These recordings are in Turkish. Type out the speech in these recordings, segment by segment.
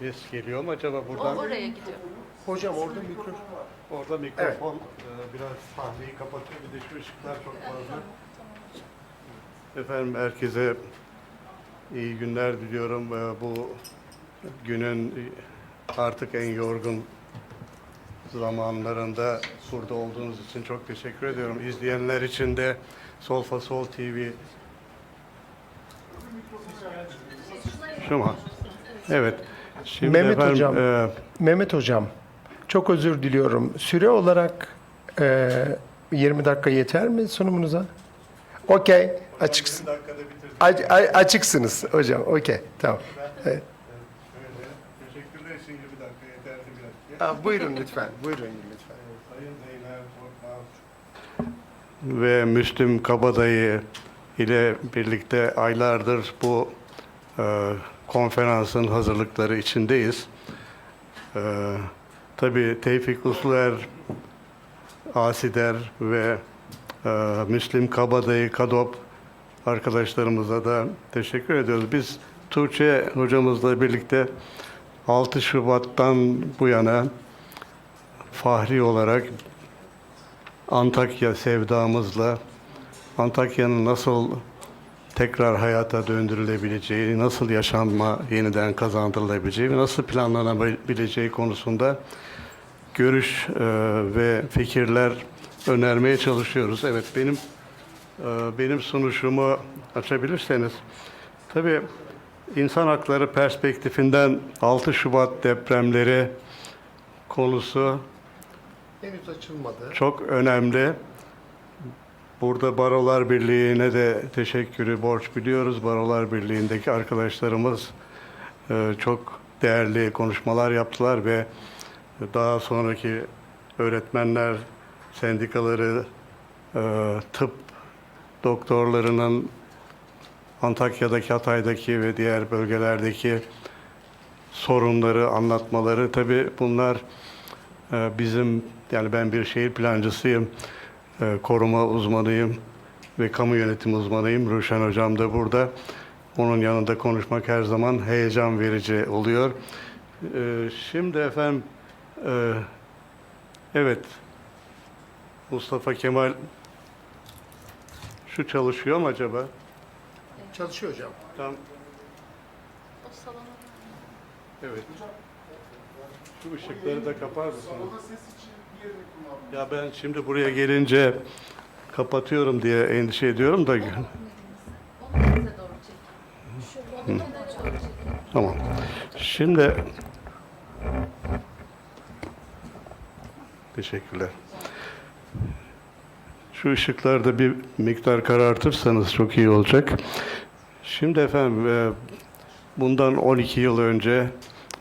Ses geliyor mu acaba O buradan? oraya gidiyor. Hocam orada mikrofon Orada mikrofon e, biraz sahneyi kapatıyor. Bir de şu ışıklar çok fazla. Efendim herkese iyi günler diliyorum. E, Bu günün artık en yorgun zamanlarında burada olduğunuz için çok teşekkür ediyorum. İzleyenler için de Solfa Sol TV Şu mu? Evet. Şimdi Mehmet efendim, Hocam. e, Mehmet Hocam, çok özür diliyorum. Süre olarak e, 20 dakika yeter mi sunumunuza? Okey, açıksın. 20 dakikada bitirdim. A- a- açıksınız hocam, okey, tamam. Evet. Şöyle, teşekkürler için 20 dakika yeterli biraz. Aa, buyurun lütfen, buyurun lütfen. Sayın Zeynep Korkmaz ve Müslüm Kabadayı ile birlikte aylardır bu e, konferansın hazırlıkları içindeyiz. E, tabii Tevfik Usluer, Asider ve e, Müslim Kabadayı, Kadop arkadaşlarımıza da teşekkür ediyoruz. Biz Tuğçe hocamızla birlikte 6 Şubat'tan bu yana fahri olarak Antakya sevdamızla Antakya'nın nasıl tekrar hayata döndürülebileceği, nasıl yaşanma yeniden kazandırılabileceği ve nasıl planlanabileceği konusunda görüş e, ve fikirler önermeye çalışıyoruz. Evet benim e, benim sunuşumu açabilirseniz tabii insan hakları perspektifinden 6 Şubat depremleri konusu Henüz açılmadı. çok önemli. Burada Barolar Birliği'ne de teşekkürü borç biliyoruz. Barolar Birliği'ndeki arkadaşlarımız e, çok değerli konuşmalar yaptılar ve daha sonraki öğretmenler sendikaları, e, tıp doktorlarının Antakya'daki, Hatay'daki ve diğer bölgelerdeki sorunları anlatmaları tabii bunlar ee, Bizim yani ben bir şehir plancısıyım, koruma uzmanıyım ve kamu yönetimi uzmanıyım. Ruşen Hocam da burada. Onun yanında konuşmak her zaman heyecan verici oluyor. Ee, Şimdi efendim, e, evet Mustafa Kemal şu çalışıyor mu acaba? Çalışıyor hocam. Tam O salona. evet. Şu ışıkları da kapar mısınız? Ya ben şimdi buraya gelince kapatıyorum diye endişe ediyorum da çekin. tamam. Şimdi teşekkürler. Şu ışıkları da bir miktar karartırsanız çok iyi olacak. Şimdi efendim e, bundan 12 yıl önce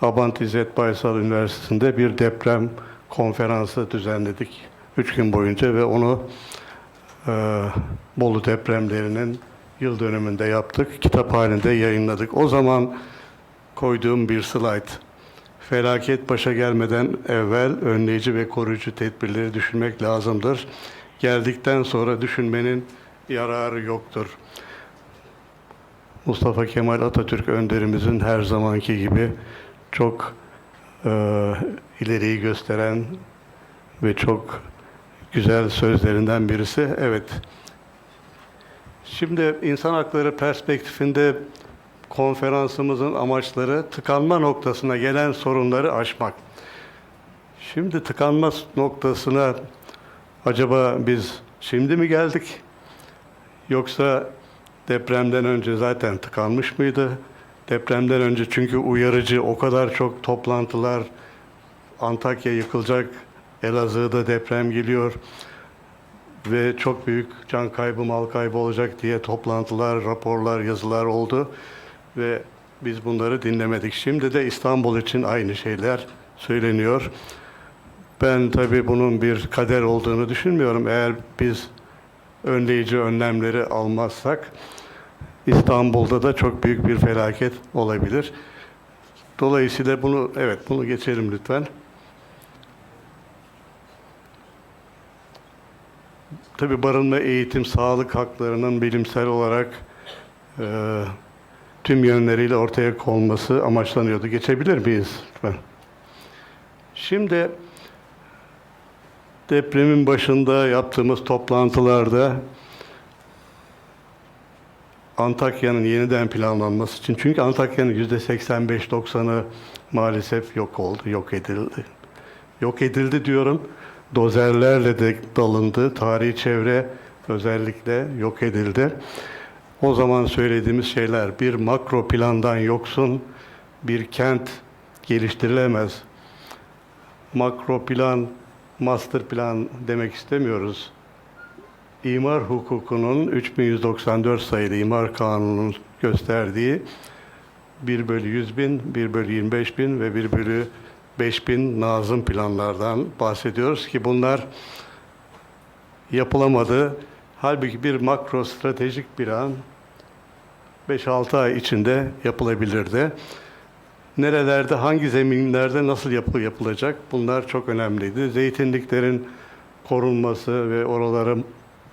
Abant İzzet Baysal Üniversitesi'nde bir deprem konferansı düzenledik. Üç gün boyunca ve onu e, Bolu depremlerinin yıl dönümünde yaptık. Kitap halinde yayınladık. O zaman koyduğum bir slide. Felaket başa gelmeden evvel önleyici ve koruyucu tedbirleri düşünmek lazımdır. Geldikten sonra düşünmenin yararı yoktur. Mustafa Kemal Atatürk önderimizin her zamanki gibi çok e, ileriyi gösteren ve çok güzel sözlerinden birisi. Evet. Şimdi insan hakları perspektifinde konferansımızın amaçları tıkanma noktasına gelen sorunları aşmak. Şimdi tıkanma noktasına acaba biz şimdi mi geldik? Yoksa depremden önce zaten tıkanmış mıydı? Depremden önce çünkü uyarıcı o kadar çok toplantılar, Antakya yıkılacak, Elazığ'da deprem geliyor ve çok büyük can kaybı, mal kaybı olacak diye toplantılar, raporlar, yazılar oldu ve biz bunları dinlemedik. Şimdi de İstanbul için aynı şeyler söyleniyor. Ben tabii bunun bir kader olduğunu düşünmüyorum. Eğer biz önleyici önlemleri almazsak İstanbul'da da çok büyük bir felaket olabilir. Dolayısıyla bunu evet bunu geçelim lütfen. Tabii barınma, eğitim, sağlık haklarının bilimsel olarak e, tüm yönleriyle ortaya konması amaçlanıyordu. Geçebilir miyiz? Lütfen. Şimdi depremin başında yaptığımız toplantılarda Antakya'nın yeniden planlanması için çünkü Antakya'nın yüzde 85-90'ı maalesef yok oldu, yok edildi. Yok edildi diyorum. Dozerlerle de dalındı. Tarihi çevre özellikle yok edildi. O zaman söylediğimiz şeyler bir makro plandan yoksun bir kent geliştirilemez. Makro plan, master plan demek istemiyoruz. İmar hukukunun 3194 sayılı imar kanununun gösterdiği 1 bölü 100 bin, 1 bölü 25 bin ve 1 bölü 5 bin nazım planlardan bahsediyoruz ki bunlar yapılamadı. Halbuki bir makro stratejik plan 5-6 ay içinde yapılabilirdi. Nerelerde, hangi zeminlerde nasıl yapı yapılacak bunlar çok önemliydi. Zeytinliklerin korunması ve oralara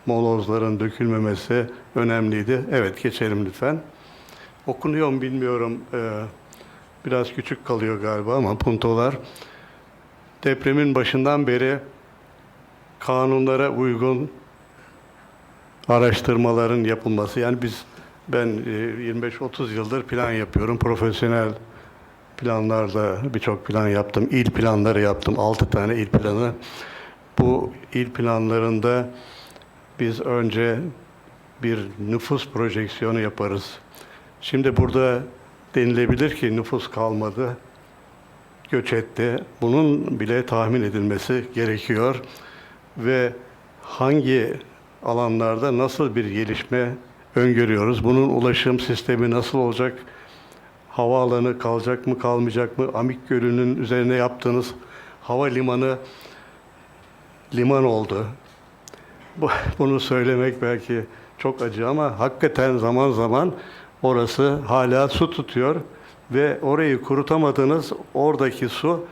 molozların dökülmemesi önemliydi. Evet geçelim lütfen. Okunuyor mu bilmiyorum. Ee, biraz küçük kalıyor galiba ama puntolar. Depremin başından beri kanunlara uygun araştırmaların yapılması. Yani biz ben e, 25-30 yıldır plan yapıyorum. Profesyonel planlarda birçok plan yaptım. İl planları yaptım. 6 tane il planı. Bu il planlarında biz önce bir nüfus projeksiyonu yaparız. Şimdi burada denilebilir ki nüfus kalmadı, göç etti. Bunun bile tahmin edilmesi gerekiyor ve hangi alanlarda nasıl bir gelişme öngörüyoruz? Bunun ulaşım sistemi nasıl olacak? Havaalanı kalacak mı, kalmayacak mı? Amik Gölü'nün üzerine yaptığınız havalimanı liman oldu. Bu- Bunu söylemek belki çok acı ama hakikaten zaman zaman orası hala su tutuyor ve orayı kurutamadığınız oradaki su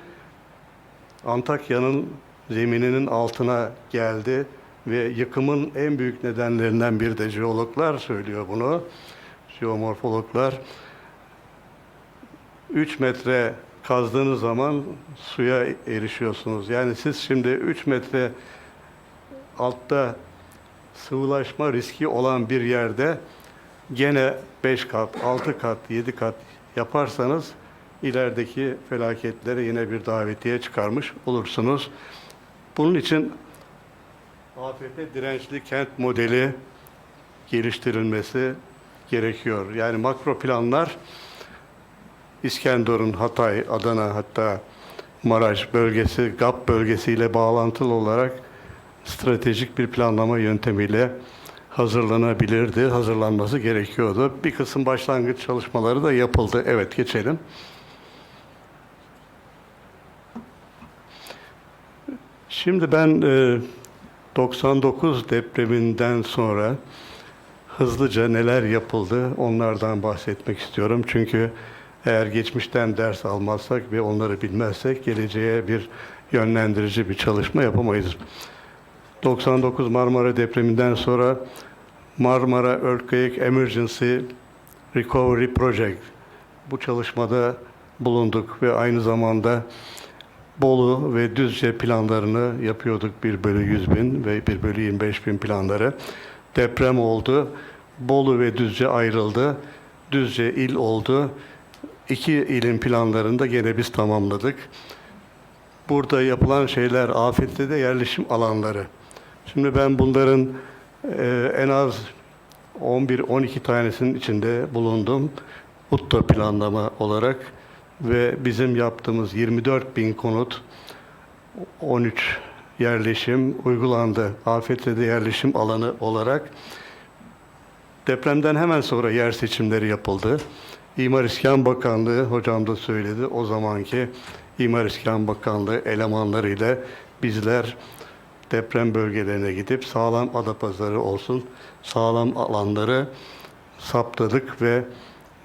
Antakya'nın zemininin altına geldi ve yıkımın en büyük nedenlerinden biri de jeologlar söylüyor bunu. Jeomorfologlar 3 metre kazdığınız zaman suya erişiyorsunuz. Yani siz şimdi 3 metre altta sıvılaşma riski olan bir yerde gene 5 kat, 6 kat, 7 kat yaparsanız ilerideki felaketlere yine bir davetiye çıkarmış olursunuz. Bunun için afete dirençli kent modeli geliştirilmesi gerekiyor. Yani makro planlar İskenderun, Hatay, Adana hatta Maraş bölgesi, GAP bölgesiyle bağlantılı olarak stratejik bir planlama yöntemiyle hazırlanabilirdi, hazırlanması gerekiyordu. Bir kısım başlangıç çalışmaları da yapıldı. Evet, geçelim. Şimdi ben e, 99 depreminden sonra hızlıca neler yapıldı onlardan bahsetmek istiyorum. Çünkü eğer geçmişten ders almazsak ve onları bilmezsek geleceğe bir yönlendirici bir çalışma yapamayız. 99 Marmara depreminden sonra Marmara Earthquake Emergency Recovery Project bu çalışmada bulunduk ve aynı zamanda Bolu ve Düzce planlarını yapıyorduk. 1 bölü 100 bin ve 1 bölü 25 bin planları. Deprem oldu. Bolu ve Düzce ayrıldı. Düzce il oldu. İki ilin planlarını da gene biz tamamladık. Burada yapılan şeyler afette de yerleşim alanları. Şimdi ben bunların e, en az 11-12 tanesinin içinde bulundum. UTTA planlama olarak ve bizim yaptığımız 24 bin konut 13 yerleşim uygulandı. Afette de yerleşim alanı olarak depremden hemen sonra yer seçimleri yapıldı. İmar İskan Bakanlığı hocam da söyledi o zamanki İmar İskan Bakanlığı elemanlarıyla bizler deprem bölgelerine gidip sağlam adapazarı olsun sağlam alanları saptadık ve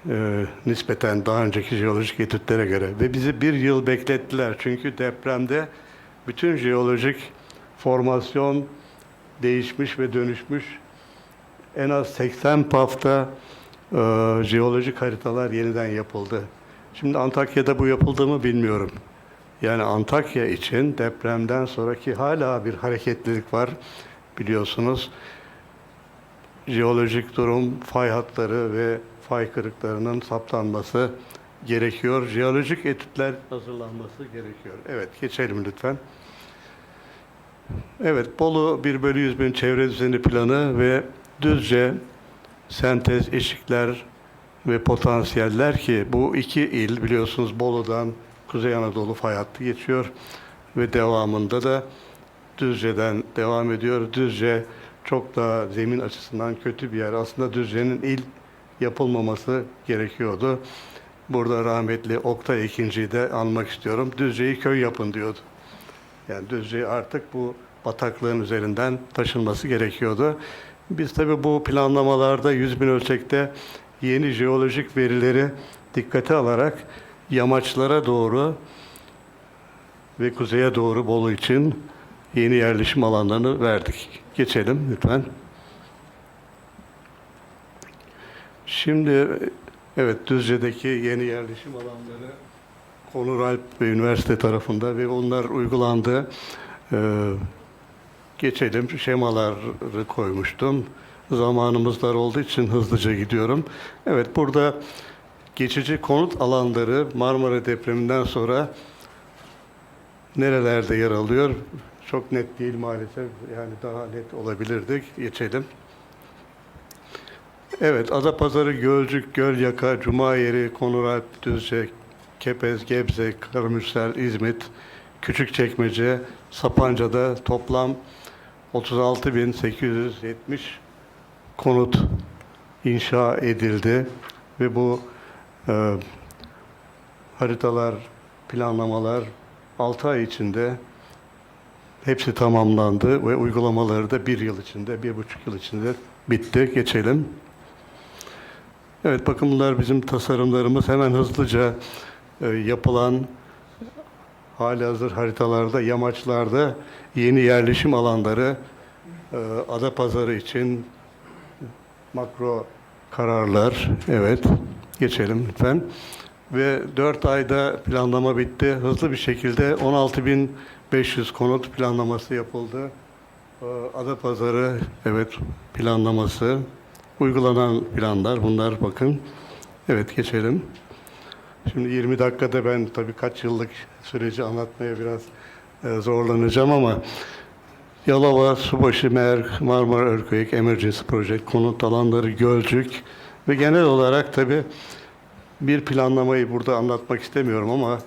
e, nispeten daha önceki jeolojik etütlere göre ve bizi bir yıl beklettiler çünkü depremde bütün jeolojik formasyon değişmiş ve dönüşmüş en az 80 pafta e, jeolojik haritalar yeniden yapıldı. Şimdi Antakya'da bu yapıldı mı bilmiyorum. Yani Antakya için depremden sonraki hala bir hareketlilik var biliyorsunuz. Jeolojik durum, fay hatları ve fay kırıklarının saptanması gerekiyor. Jeolojik etütler hazırlanması gerekiyor. Evet, geçelim lütfen. Evet, Bolu 1 bölü 100 bin çevre düzeni planı ve Düzce sentez eşikler ve potansiyeller ki bu iki il biliyorsunuz Bolu'dan Kuzey Anadolu fay hattı geçiyor ve devamında da Düzce'den devam ediyor. Düzce çok daha zemin açısından kötü bir yer. Aslında Düzce'nin il yapılmaması gerekiyordu. Burada rahmetli Oktay ikinciyi de anmak istiyorum. Düzce'yi köy yapın diyordu. Yani Düzce artık bu bataklığın üzerinden taşınması gerekiyordu. Biz tabii bu planlamalarda 100 bin ölçekte yeni jeolojik verileri dikkate alarak yamaçlara doğru ve kuzeye doğru Bolu için yeni yerleşim alanlarını verdik. Geçelim lütfen. Şimdi evet Düzce'deki yeni yerleşim alanları Konur Alp ve üniversite tarafında ve onlar uygulandı. Ee, geçelim şemaları koymuştum. Zamanımız dar olduğu için hızlıca gidiyorum. Evet burada geçici konut alanları Marmara depreminden sonra nerelerde yer alıyor? Çok net değil maalesef. Yani daha net olabilirdik. Geçelim. Evet, Adapazarı, Gölcük, Gölyaka, Cumayeri, Konuralp, Düzce, Kepez, Gebze, Karamürsel, İzmit, Küçükçekmece, Sapanca'da toplam 36.870 konut inşa edildi ve bu e, haritalar, planlamalar 6 ay içinde hepsi tamamlandı ve uygulamaları da bir yıl içinde, bir buçuk yıl içinde bitti. Geçelim. Evet bakın bunlar bizim tasarımlarımız. Hemen hızlıca e, yapılan hali hazır haritalarda, yamaçlarda yeni yerleşim alanları e, Adapazarı için makro kararlar. Evet, geçelim lütfen. Ve 4 ayda planlama bitti. Hızlı bir şekilde 16.500 konut planlaması yapıldı. E, Adapazarı, evet planlaması. Uygulanan planlar bunlar bakın. Evet geçelim. Şimdi 20 dakikada ben tabii kaç yıllık süreci anlatmaya biraz e, zorlanacağım ama Yalova, Subaşı, Merk, Marmara Earthquake Emergency Project, konut alanları, Gölcük ve genel olarak tabii bir planlamayı burada anlatmak istemiyorum ama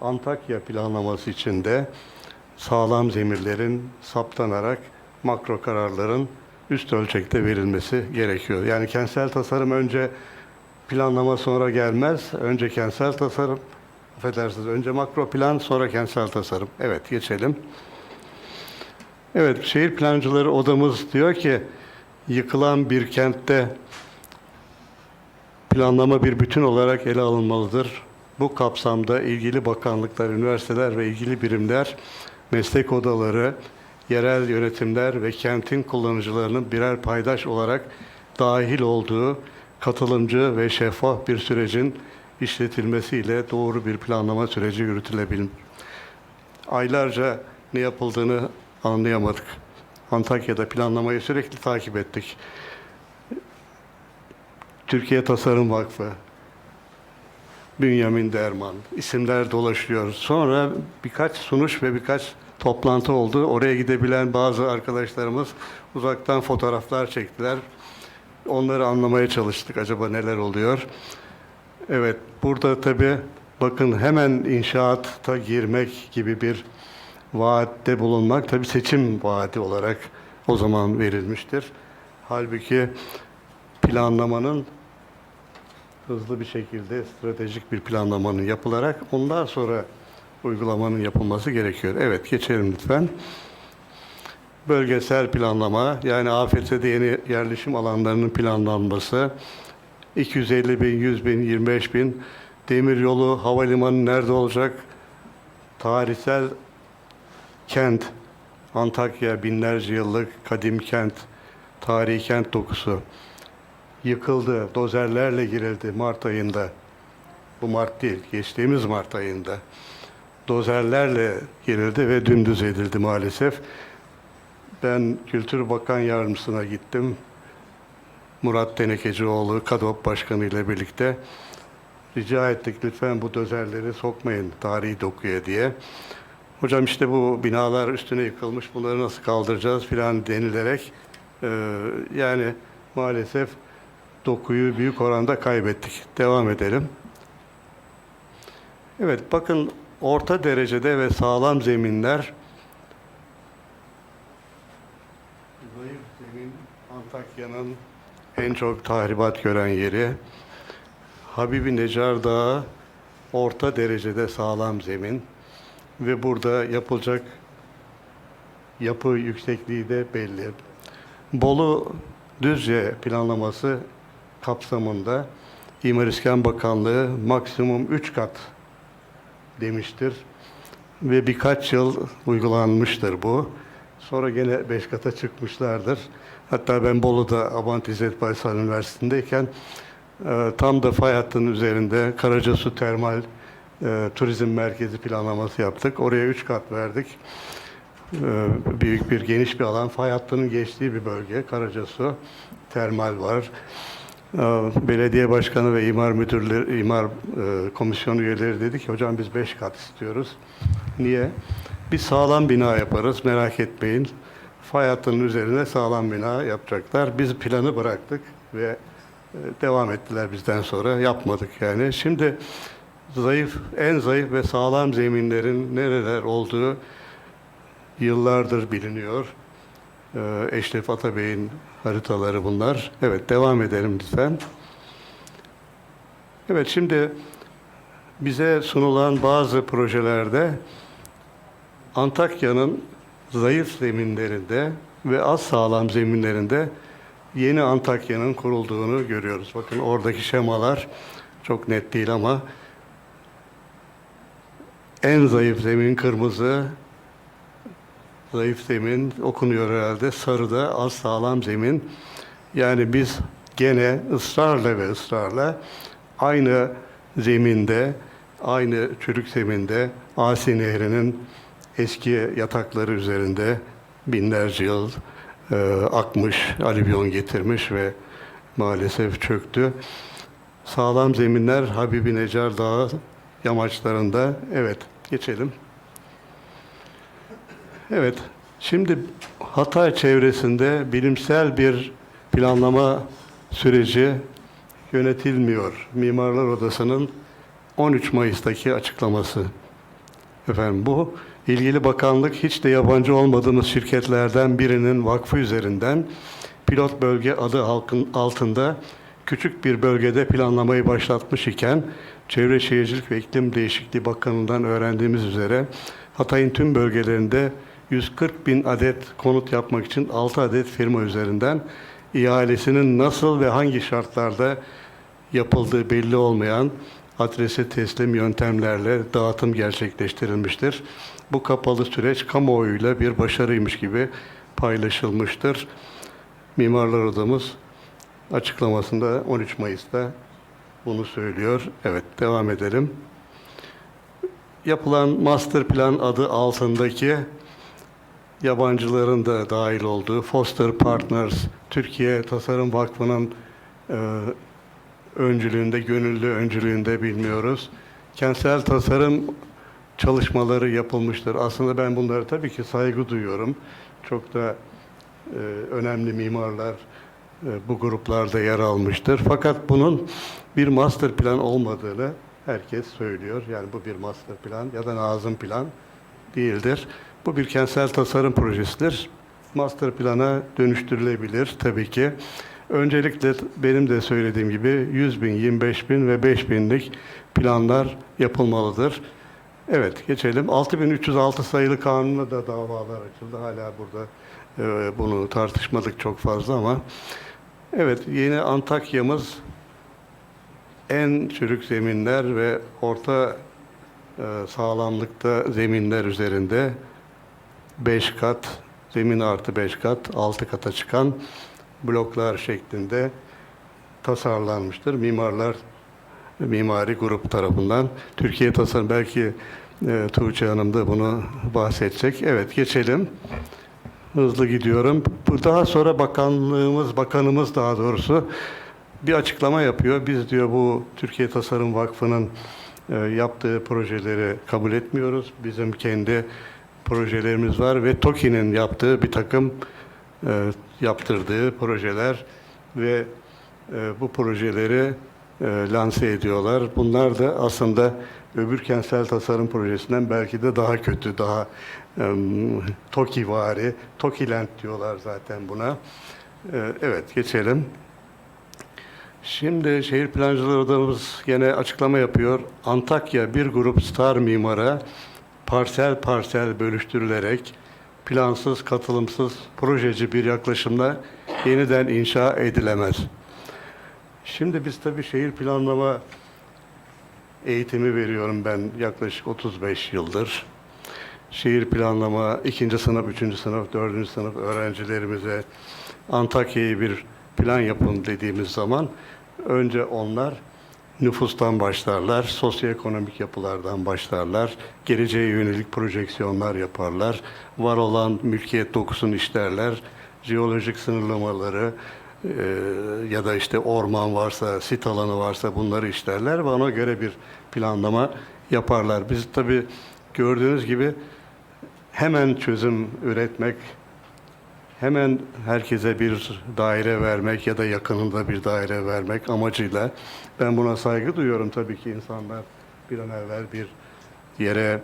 Antakya planlaması içinde sağlam zemirlerin saptanarak makro kararların üst ölçekte verilmesi gerekiyor. Yani kentsel tasarım önce planlama sonra gelmez. Önce kentsel tasarım, affedersiniz önce makro plan sonra kentsel tasarım. Evet geçelim. Evet şehir plancıları odamız diyor ki yıkılan bir kentte planlama bir bütün olarak ele alınmalıdır. Bu kapsamda ilgili bakanlıklar, üniversiteler ve ilgili birimler, meslek odaları, yerel yönetimler ve kentin kullanıcılarının birer paydaş olarak dahil olduğu katılımcı ve şeffaf bir sürecin işletilmesiyle doğru bir planlama süreci yürütülebilir. Aylarca ne yapıldığını anlayamadık. Antakya'da planlamayı sürekli takip ettik. Türkiye Tasarım Vakfı, Bünyamin Derman, isimler dolaşıyor. Sonra birkaç sunuş ve birkaç toplantı oldu. Oraya gidebilen bazı arkadaşlarımız uzaktan fotoğraflar çektiler. Onları anlamaya çalıştık. Acaba neler oluyor? Evet, burada tabii bakın hemen inşaata girmek gibi bir vaatte bulunmak tabii seçim vaadi olarak o zaman verilmiştir. Halbuki planlamanın hızlı bir şekilde stratejik bir planlamanın yapılarak ondan sonra uygulamanın yapılması gerekiyor. Evet geçelim lütfen. Bölgesel planlama yani AFS'de yeni yerleşim alanlarının planlanması 250 bin, 100 bin, 25 bin demiryolu, havalimanı nerede olacak? Tarihsel kent, Antakya binlerce yıllık kadim kent, tarihi kent dokusu. Yıkıldı, dozerlerle girildi Mart ayında. Bu Mart değil, geçtiğimiz Mart ayında. Dozerlerle girildi ve dümdüz edildi maalesef. Ben Kültür Bakan Yardımcısına gittim. Murat Tenekecioğlu, KADOP Başkanı ile birlikte rica ettik lütfen bu dozerleri sokmayın tarihi dokuya diye. Hocam işte bu binalar üstüne yıkılmış bunları nasıl kaldıracağız filan denilerek e, yani maalesef dokuyu büyük oranda kaybettik. Devam edelim. Evet bakın orta derecede ve sağlam zeminler zayıf zemin Antakya'nın en çok tahribat gören yeri. Habibi Necar Dağı orta derecede sağlam zemin ve burada yapılacak yapı yüksekliği de belli. Bolu Düzce planlaması kapsamında İmar İskan Bakanlığı maksimum 3 kat demiştir ve birkaç yıl uygulanmıştır bu. Sonra gene 5 kata çıkmışlardır. Hatta ben Bolu'da Abant İzzet Baysal Üniversitesi'ndeyken e, tam da fay hattının üzerinde Karacasu Termal e, Turizm Merkezi planlaması yaptık. Oraya 3 kat verdik. E, büyük bir geniş bir alan. Fay hattının geçtiği bir bölge. Karacasu Termal var. E, Belediye Başkanı ve imar müdürleri, imar e, komisyonu üyeleri dedi ki hocam biz 5 kat istiyoruz. Niye? Bir sağlam bina yaparız merak etmeyin. Fay hattının üzerine sağlam bina yapacaklar. Biz planı bıraktık ve e, devam ettiler bizden sonra. Yapmadık yani. Şimdi zayıf, en zayıf ve sağlam zeminlerin nereler olduğu yıllardır biliniyor. Ee, Eşref Atabey'in haritaları bunlar. Evet devam edelim lütfen. Evet şimdi bize sunulan bazı projelerde Antakya'nın zayıf zeminlerinde ve az sağlam zeminlerinde yeni Antakya'nın kurulduğunu görüyoruz. Bakın oradaki şemalar çok net değil ama en zayıf zemin kırmızı, zayıf zemin okunuyor herhalde. Sarıda az sağlam zemin. Yani biz gene ısrarla ve ısrarla aynı zeminde, aynı çürük zeminde Asi Nehri'nin eski yatakları üzerinde binlerce yıl e, akmış, alüvyon getirmiş ve maalesef çöktü. Sağlam zeminler Habibi Necar Dağı yamaçlarında. Evet, geçelim. Evet, şimdi Hatay çevresinde bilimsel bir planlama süreci yönetilmiyor. Mimarlar Odası'nın 13 Mayıs'taki açıklaması. Efendim bu ilgili bakanlık hiç de yabancı olmadığımız şirketlerden birinin vakfı üzerinden pilot bölge adı halkın altında küçük bir bölgede planlamayı başlatmış iken Çevre Şehircilik ve İklim Değişikliği Bakanı'ndan öğrendiğimiz üzere Hatay'ın tüm bölgelerinde 140 bin adet konut yapmak için 6 adet firma üzerinden ihalesinin nasıl ve hangi şartlarda yapıldığı belli olmayan adrese teslim yöntemlerle dağıtım gerçekleştirilmiştir. Bu kapalı süreç kamuoyuyla bir başarıymış gibi paylaşılmıştır. Mimarlar Odamız açıklamasında 13 Mayıs'ta bunu söylüyor. Evet, devam edelim. Yapılan master plan adı altındaki yabancıların da dahil olduğu Foster Partners Türkiye Tasarım Vakfı'nın e, öncülüğünde, gönüllü öncülüğünde bilmiyoruz. Kentsel tasarım çalışmaları yapılmıştır. Aslında ben bunları tabii ki saygı duyuyorum. Çok da e, önemli mimarlar e, bu gruplarda yer almıştır. Fakat bunun bir master plan olmadığını herkes söylüyor. Yani bu bir master plan ya da nazım plan değildir. Bu bir kentsel tasarım projesidir. Master plana dönüştürülebilir tabii ki. Öncelikle benim de söylediğim gibi 100 bin, 25 bin ve 5 binlik planlar yapılmalıdır. Evet geçelim. 6306 sayılı kanuna da davalar açıldı. Hala burada e, bunu tartışmadık çok fazla ama evet yeni Antakya'mız en çürük zeminler ve orta e, sağlamlıkta zeminler üzerinde 5 kat, zemin artı 5 kat, 6 kata çıkan bloklar şeklinde tasarlanmıştır. Mimarlar Mimari Grup tarafından. Türkiye Tasarım belki e, Tuğçe Hanım da bunu bahsedecek. Evet geçelim. Hızlı gidiyorum. Bu daha sonra bakanlığımız, bakanımız daha doğrusu bir açıklama yapıyor. Biz diyor bu Türkiye Tasarım Vakfı'nın e, yaptığı projeleri kabul etmiyoruz. Bizim kendi projelerimiz var ve TOKİ'nin yaptığı bir takım e, yaptırdığı projeler ve e, bu projeleri e, lanse ediyorlar. Bunlar da aslında öbür kentsel tasarım projesinden belki de daha kötü, daha e, TOKİ-vari, TOKİLEND diyorlar zaten buna. E, evet, geçelim. Şimdi şehir plancılar odamız gene açıklama yapıyor. Antakya bir grup star mimara parsel parsel bölüştürülerek plansız, katılımsız, projeci bir yaklaşımla yeniden inşa edilemez. Şimdi biz tabii şehir planlama eğitimi veriyorum ben yaklaşık 35 yıldır. Şehir planlama ikinci sınıf, üçüncü sınıf, dördüncü sınıf öğrencilerimize Antakya'yı bir plan yapın dediğimiz zaman önce onlar nüfustan başlarlar, sosyoekonomik yapılardan başlarlar, geleceğe yönelik projeksiyonlar yaparlar, var olan mülkiyet dokusunu işlerler, jeolojik sınırlamaları e, ya da işte orman varsa, sit alanı varsa bunları işlerler ve ona göre bir planlama yaparlar. Biz tabii gördüğünüz gibi hemen çözüm üretmek, hemen herkese bir daire vermek ya da yakınında bir daire vermek amacıyla ben buna saygı duyuyorum tabii ki insanlar bir an evvel bir yere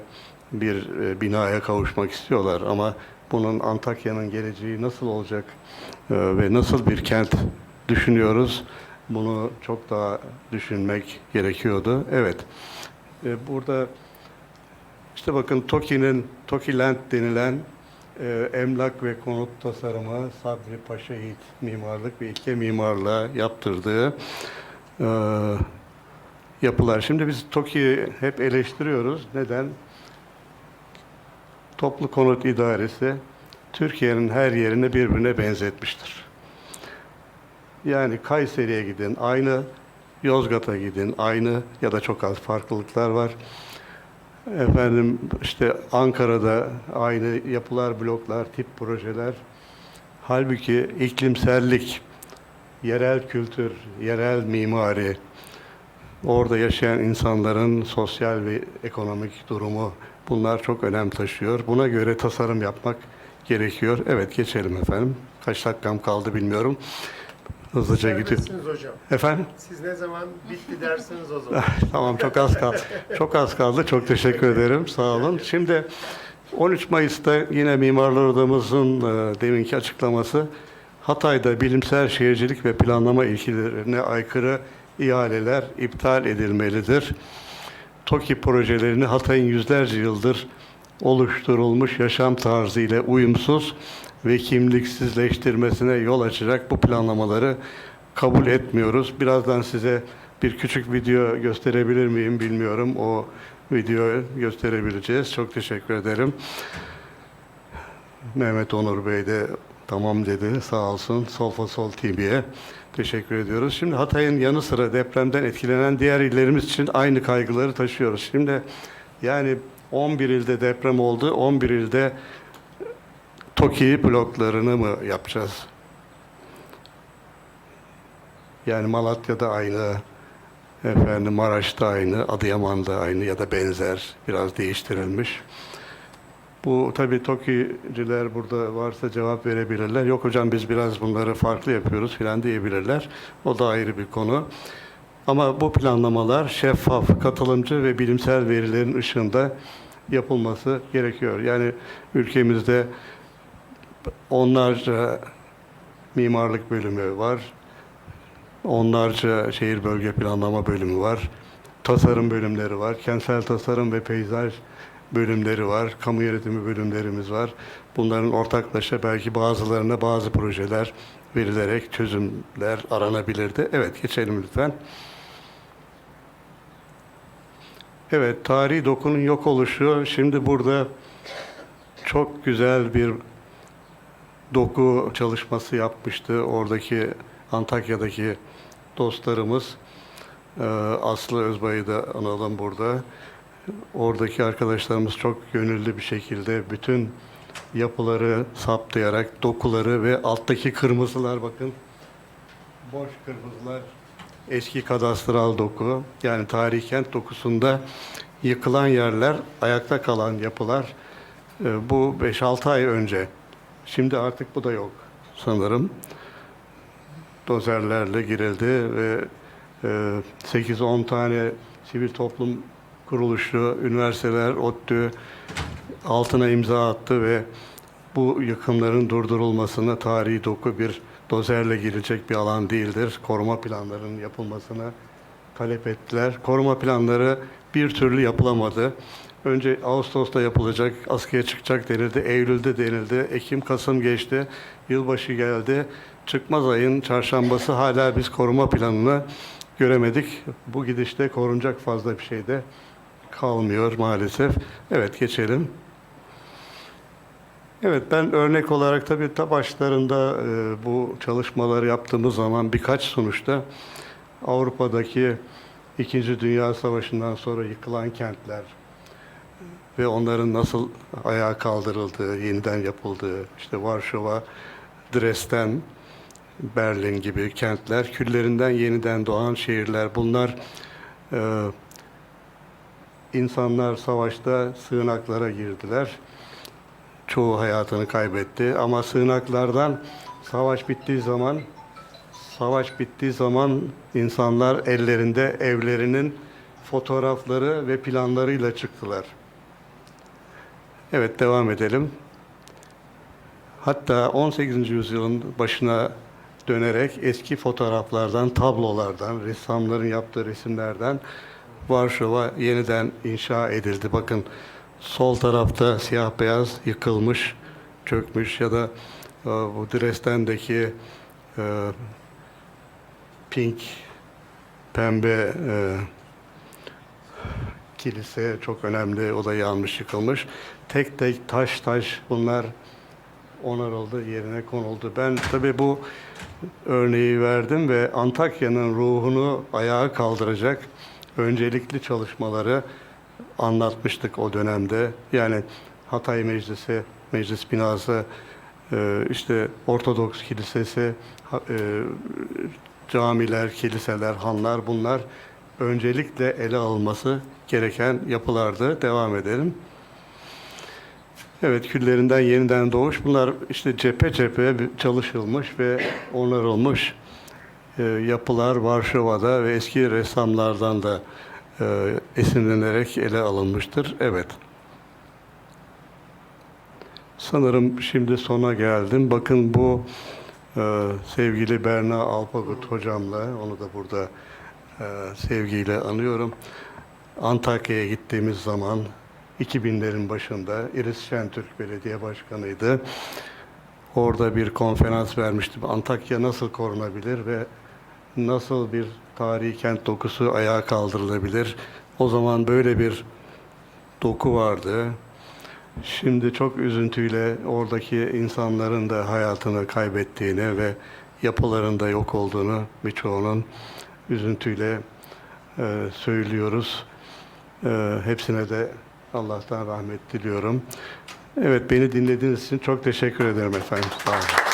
bir e, binaya kavuşmak istiyorlar ama bunun Antakya'nın geleceği nasıl olacak e, ve nasıl bir kent düşünüyoruz bunu çok daha düşünmek gerekiyordu. Evet. E, Burada işte bakın TOKİ'nin, TOKİLEND denilen e, emlak ve konut tasarımı Sabri Paşa Yiğit Mimarlık ve İlke Mimarlığa yaptırdığı e, yapılar. Şimdi biz TOKİ'yi hep eleştiriyoruz. Neden? Toplu Konut İdaresi Türkiye'nin her yerini birbirine benzetmiştir. Yani Kayseri'ye gidin aynı, Yozgat'a gidin aynı ya da çok az farklılıklar var. Efendim işte Ankara'da aynı yapılar, bloklar, tip projeler. Halbuki iklimsellik, yerel kültür, yerel mimari, orada yaşayan insanların sosyal ve ekonomik durumu bunlar çok önem taşıyor. Buna göre tasarım yapmak gerekiyor. Evet geçelim efendim. Kaç dakikam kaldı bilmiyorum. Hızlıca gidiyor. Hocam. Efendim? Siz ne zaman bitti dersiniz o zaman. Tamam çok az kaldı. Çok az kaldı. Çok teşekkür ederim. Sağ olun. Şimdi 13 Mayıs'ta yine Mimarlar Odamızın e, deminki açıklaması Hatay'da bilimsel şehircilik ve planlama ilkelerine aykırı ihaleler iptal edilmelidir. TOKİ projelerini Hatay'ın yüzlerce yıldır oluşturulmuş yaşam tarzı ile uyumsuz ve kimliksizleştirmesine yol açacak bu planlamaları kabul etmiyoruz. Birazdan size bir küçük video gösterebilir miyim bilmiyorum. O videoyu gösterebileceğiz. Çok teşekkür ederim. Mehmet Onur Bey de tamam dedi. Sağ olsun. Solfa Sol TV'ye teşekkür ediyoruz. Şimdi Hatay'ın yanı sıra depremden etkilenen diğer illerimiz için aynı kaygıları taşıyoruz. Şimdi yani 11 ilde deprem oldu. 11 ilde TOKİ bloklarını mı yapacağız? Yani Malatya'da aynı, efendim Maraş'ta aynı, Adıyaman'da aynı ya da benzer, biraz değiştirilmiş. Bu tabii TOKİ'ciler burada varsa cevap verebilirler. Yok hocam biz biraz bunları farklı yapıyoruz filan diyebilirler. O da ayrı bir konu. Ama bu planlamalar şeffaf, katılımcı ve bilimsel verilerin ışığında yapılması gerekiyor. Yani ülkemizde onlarca mimarlık bölümü var. Onlarca şehir bölge planlama bölümü var. Tasarım bölümleri var. Kentsel tasarım ve peyzaj bölümleri var. Kamu yönetimi bölümlerimiz var. Bunların ortaklaşa belki bazılarına bazı projeler verilerek çözümler aranabilirdi. Evet geçelim lütfen. Evet, tarihi dokunun yok oluşu. Şimdi burada çok güzel bir doku çalışması yapmıştı. Oradaki Antakya'daki dostlarımız e, Aslı Özbay'ı da analım burada. Oradaki arkadaşlarımız çok gönüllü bir şekilde bütün yapıları saptayarak dokuları ve alttaki kırmızılar bakın boş kırmızılar eski kadastral doku yani tarihi kent dokusunda yıkılan yerler ayakta kalan yapılar e, bu 5-6 ay önce şimdi artık bu da yok sanırım dozerlerle girildi ve e, 8-10 tane sivil toplum kuruluşu, üniversiteler, ODTÜ altına imza attı ve bu yıkımların durdurulmasına tarihi doku bir dozerle girilecek bir alan değildir. Koruma planlarının yapılmasını talep ettiler. Koruma planları bir türlü yapılamadı. Önce Ağustos'ta yapılacak, askıya çıkacak denildi, Eylül'de denildi, Ekim, Kasım geçti, yılbaşı geldi. Çıkmaz ayın çarşambası hala biz koruma planını göremedik. Bu gidişte korunacak fazla bir şey de kalmıyor maalesef. Evet geçelim. Evet ben örnek olarak tabii ta başlarında e, bu çalışmaları yaptığımız zaman birkaç sonuçta Avrupa'daki İkinci Dünya Savaşı'ndan sonra yıkılan kentler ve onların nasıl ayağa kaldırıldığı, yeniden yapıldığı, işte Varşova, Dresden, Berlin gibi kentler, küllerinden yeniden doğan şehirler. Bunlar e, insanlar savaşta sığınaklara girdiler. Çoğu hayatını kaybetti ama sığınaklardan savaş bittiği zaman savaş bittiği zaman insanlar ellerinde evlerinin fotoğrafları ve planlarıyla çıktılar. Evet devam edelim. Hatta 18. yüzyılın başına dönerek eski fotoğraflardan, tablolardan, ressamların yaptığı resimlerden Varşova yeniden inşa edildi. Bakın sol tarafta siyah beyaz yıkılmış, çökmüş ya da e, bu Dresden'deki e, pink, pembe e, kilise çok önemli. O da yıkılmış. Tek tek taş taş bunlar onarıldı, yerine konuldu. Ben tabii bu örneği verdim ve Antakya'nın ruhunu ayağa kaldıracak öncelikli çalışmaları anlatmıştık o dönemde. Yani Hatay Meclisi, Meclis binası, e, işte Ortodoks Kilisesi, e, camiler, kiliseler, hanlar bunlar öncelikle ele alınması gereken yapılardı. Devam edelim. Evet, küllerinden yeniden doğuş. Bunlar işte cephe cephe çalışılmış ve onarılmış e, yapılar Varşova'da ve eski ressamlardan da e, esinlenerek ele alınmıştır. Evet. Sanırım şimdi sona geldim. Bakın bu e, sevgili Berna Alpagut hocamla, onu da burada sevgiyle anıyorum. Antakya'ya gittiğimiz zaman 2000'lerin başında İris Şentürk Belediye Başkanı'ydı. Orada bir konferans vermiştim. Antakya nasıl korunabilir ve nasıl bir tarihi kent dokusu ayağa kaldırılabilir? O zaman böyle bir doku vardı. Şimdi çok üzüntüyle oradaki insanların da hayatını kaybettiğini ve yapılarında yok olduğunu birçoğunun üzüntüyle e, söylüyoruz. E, hepsine de Allah'tan rahmet diliyorum. Evet beni dinlediğiniz için çok teşekkür ederim efendim. Sağ olun.